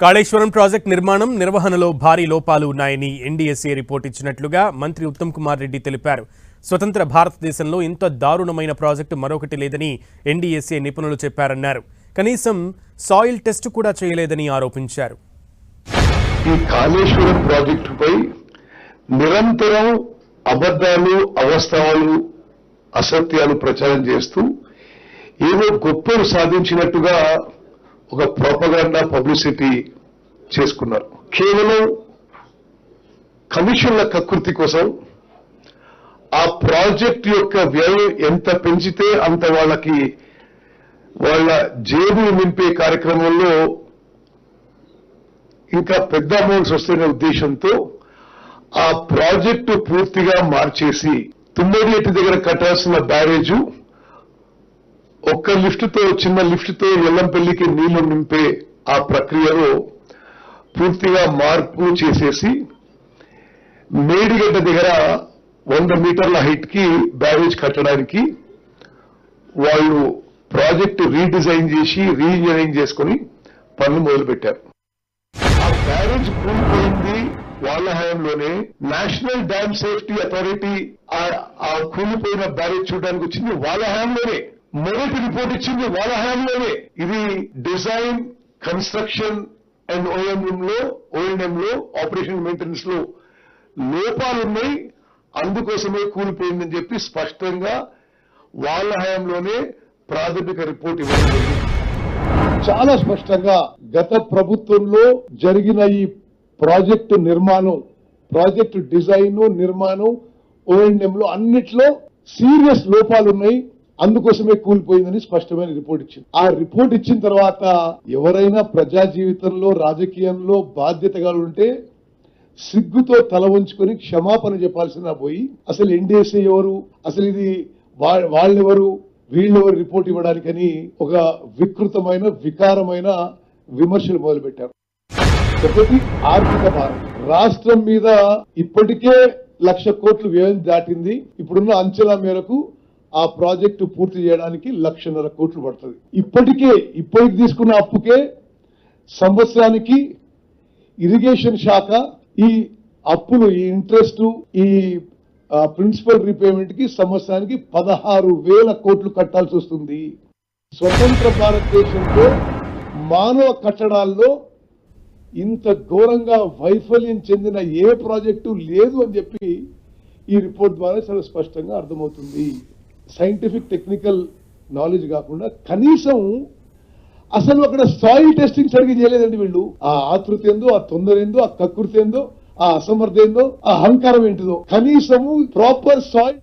Kaleshwaram project నిర్మాణం నిర్వహణలో భారీ లోపాలు ఉన్నాయని ఎన్డీఎస్ఏ రిపోర్ట్ ఇచ్చినట్లుగా మంత్రి ఉత్తమ్ కుమార్ రెడ్డి తెలిపారు. స్వతంత్ర భారతదేశంలో ఇంత దారుణమైన ప్రాజెక్టు మరొకటి లేదని ఎన్డీఎస్ఏ నిపుణులు చెప్పారన్నారు. కనీసం సాయిల్ టెస్ట్ కూడా చేయలేదని ఆరోపించారు. ఈ కాళేశ్వరం ప్రాజెక్టుపై నిరంతరం అబద్ధాలు అవస్థాలు అసత్యాలు ప్రచారం చేస్తూ ఏదో గొప్పలు సాధించినట్టుగా ఒక ప్రోపగాండా పబ్లిసిటీ చేసుకున్నారు. కేవలం కమిషన్ల కకృతి కోసం ఆ ప్రాజెక్ట్ యొక్క వ్యయం ఎంత పెంచితే అంత వాళ్ళకి వాళ్ళ జేబులు నింపే కార్యక్రమంలో ఇంకా పెద్ద అమౌంట్స్ వస్తున్న ఉద్దేశంతో ఆ ప్రాజెక్టు పూర్తిగా మార్చేసి తుమ్మడియట్టి దగ్గర కట్టాల్సిన బ్యారేజు ఒక్క లిఫ్ట్తో చిన్న లిఫ్ట్తో ఎల్లంపల్లికి నీళ్ళు నింపే ఆ ప్రక్రియలో పూర్తిగా మార్పు చేసేసి మేడిగడ్డ దగ్గర వంద మీటర్ల హైట్కి బ్యారేజ్ కట్టడానికి వాళ్ళు ప్రాజెక్ట్ రీడిజైన్ చేసి రీఇంజనీరింగ్ చేసుకుని పనులు మొదలుపెట్టారు. ఆ బ్యారేజ్ కూలిపోయింది వాళ్ళ హయాంలోనే. నేషనల్ డ్యామ్ సేఫ్టీ అథారిటీ ఆ- ఆ కూలిపోయిన బ్యారేజ్ చూడడానికి వచ్చింది వాళ్ళ హయాంలోనే. మొదటి రిపోర్ట్ ఇచ్చింది వాళ్ళ హ్యాండ్లోనే ఇది డిజైన్ కన్స్ట్రక్షన్ అండ్ ఓఎంఎం లో ఓఎన్ఎం లో ఆపరేషన్ మెయింటెనెన్స్లో లోపాలున్నాయి అందుకోసమే కూలిపోయిందని చెప్పి స్పష్టంగా వాళ్ళ హయాంలోనే ప్రాథమిక రిపోర్ట్ ఇవ్వడం చాలా స్పష్టంగా గత ప్రభుత్వంలో జరిగిన ఈ ప్రాజెక్టు నిర్మాణం ప్రాజెక్టు డిజైన్ నిర్మాణం ఓఎండ్ఎం లో అన్నిట్లో సీరియస్ లోపాలు ఉన్నాయి అందుకోసమే కూలిపోయిందని స్పష్టమైన రిపోర్ట్ ఇచ్చింది. ఆ రిపోర్ట్ ఇచ్చిన తర్వాత ఎవరైనా ప్రజా జీవితంలో రాజకీయంలో బాధ్యతగా ఉంటే సిగ్గుతో తల ఉంచుకొని క్షమాపణ చెప్పాల్సిన పోయి అసలు ఎన్డీఎస్ఏ ఎవరు అసలు ఇది వా- వాళ్ళెవరు వీళ్ళెవరు రిపోర్ట్ ఇవ్వడానికని ఒక వికృతమైన వికారమైన విమర్శలు మొదలుపెట్టారు. ఒకటి ఆర్థిక భారం. రాష్ట్రం మీద ఇప్పటికే లక్ష కోట్లు వ్యయం దాటింది. ఇప్పుడున్న అంచనా మేరకు ఆ ప్రాజెక్టు పూర్తి చేయడానికి లక్షన్నర కోట్లు పడుతుంది. ఇప్పటికే ఇప్పటికి తీసుకున్న అప్పుకే సంవత్సరానికి ఇరిగేషన్ శాఖ ఈ అప్పులు ఈ ఇంట్రెస్ట్ ఈ ప్రిన్సిపల్ రీపేమెంట్కి సంవత్సరానికి పదహారు వేల కోట్లు కట్టాల్సి వస్తుంది. స్వతంత్ర భారతదేశంలో మానవ కట్టడాల్లో ఇంత ఘోరంగా వైఫల్యం చెందిన ఏ ప్రాజెక్టు లేదు అని చెప్పి ఈ రిపోర్ట్ ద్వారా చాలా స్పష్టంగా అర్థమవుతుంది. సైంటిఫిక్ టెక్నికల్ నాలెడ్జ్ కాకుండా కనీసం అసలు అక్కడ సాయిల్ టెస్టింగ్ సరిగ్గా చేయలేదండి వీళ్ళు. ఆ ఆతృత ఏందో ఆ తొందర ఏందో ఆ కకృతి ఏందో ఆ అసమర్థ ఏందో ఆ అహంకారం ఏంటిదో కనీసము ప్రాపర్ సాయిల్